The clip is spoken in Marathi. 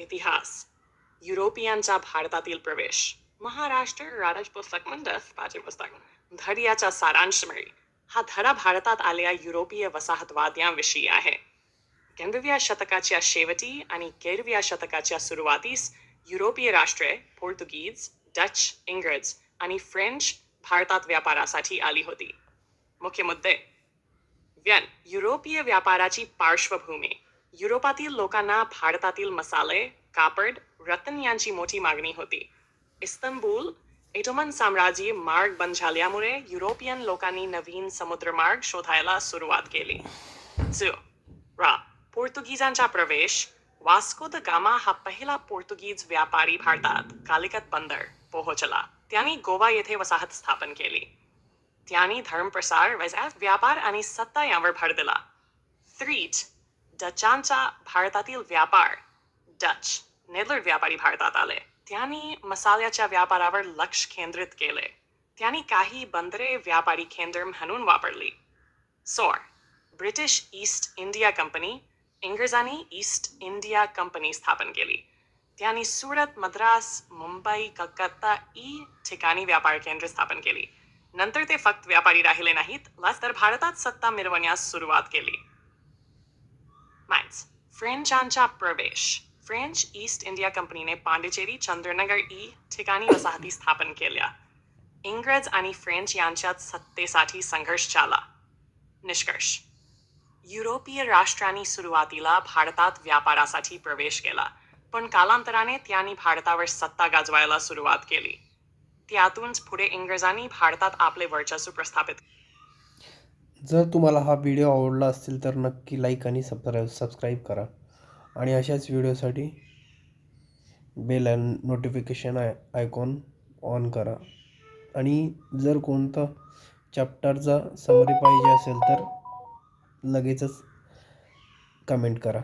इतिहास. युरोपियनचा भारतातील प्रवेश. महाराष्ट्र राज पुस्तक मंडळ माझे पुस्तक धड्याचा सारांश मिळेल. हा धडा भारतात आलेल्या युरोपीय वसाहतवाद्यांविषयी आहे. एकोणव्या शतकाच्या शेवटी आणि केरव्या शतकाच्या सुरुवातीस युरोपीय राष्ट्रे पोर्तुगीज डच इंग्रज आणि फ्रेंच भारतात व्यापारासाठी आली होती. मुख्य मुद्दे. व्यन युरोपीय व्यापाराची पार्श्वभूमी. युरोपातील लोकांना भारतातील मसाले कापड रत्न यांची मोठी मागणी होती. इस्तंबूल एटोमन साम्राज्य मार्ग बंद झाल्यामुळे युरोपियन लोकांनी नवीन समुद्रमार्ग शोधायला सुरुवात केली. जो रा पोर्तुगीजांचा प्रवेश वास्को द गामा हा पहिला पोर्तुगीज व्यापारी भारतात कालिकत बंदर पोहोचला. त्यांनी गोवा येथे वसाहत स्थापन केली. त्यांनी धर्मप्रसार व्यापार आणि सत्ता यावर भर दिला. थ्रीट डचांचा भारतातील व्यापार डच नेदलर व्यापारी भारतात आले त्यांनी मसाल्याच्या व्यापारावर लक्ष केंद्रित केले त्यांनी काही बंदरे व्यापारी केंद्र म्हणून वापरली सोर ब्रिटिश ईस्ट इंडिया कंपनी इंग्रजांनी ईस्ट इंडिया कंपनी स्थापन केली त्यांनी सुरत मद्रास मुंबई कलकत्ता ई ठिकाणी व्यापार केंद्र स्थापन केली नंतर ते फक्त व्यापारी राहिले नाहीत तर भारतात सत्ता मिरवण्यास सुरुवात केली माइन्स फ्रेंचांच्या प्रवेश फ्रेंच ईस्ट इंडिया कंपनीने पांडिचेरी चंद्रनगर ई ठिकाणी वसाहती स्थापन केल्या इंग्रज आणि फ्रेंच यांच्यात सत्तेसाठी संघर्ष झाला निष्कर्ष युरोपीय राष्ट्रांनी सुरुवातीला भारतात व्यापारासाठी प्रवेश केला पण कालांतराने त्यांनी भारतावर सत्ता गाजवायला सुरुवात केली त्यातूनच पुढे इंग्रजांनी भारतात आपले वर्चस्व प्रस्थापित जर तुम्हाला हा व्हिडिओ आवडला असेल तर नक्की लाईक आणि सबस्क्राईब सबस्क्राईब करा. आणि अशाच व्हिडिओसाठी bell notification I icon on करा. आणि जर कोणता चॅप्टरचा समरी पाहिजे असेल तर लगेचच कमेंट करा.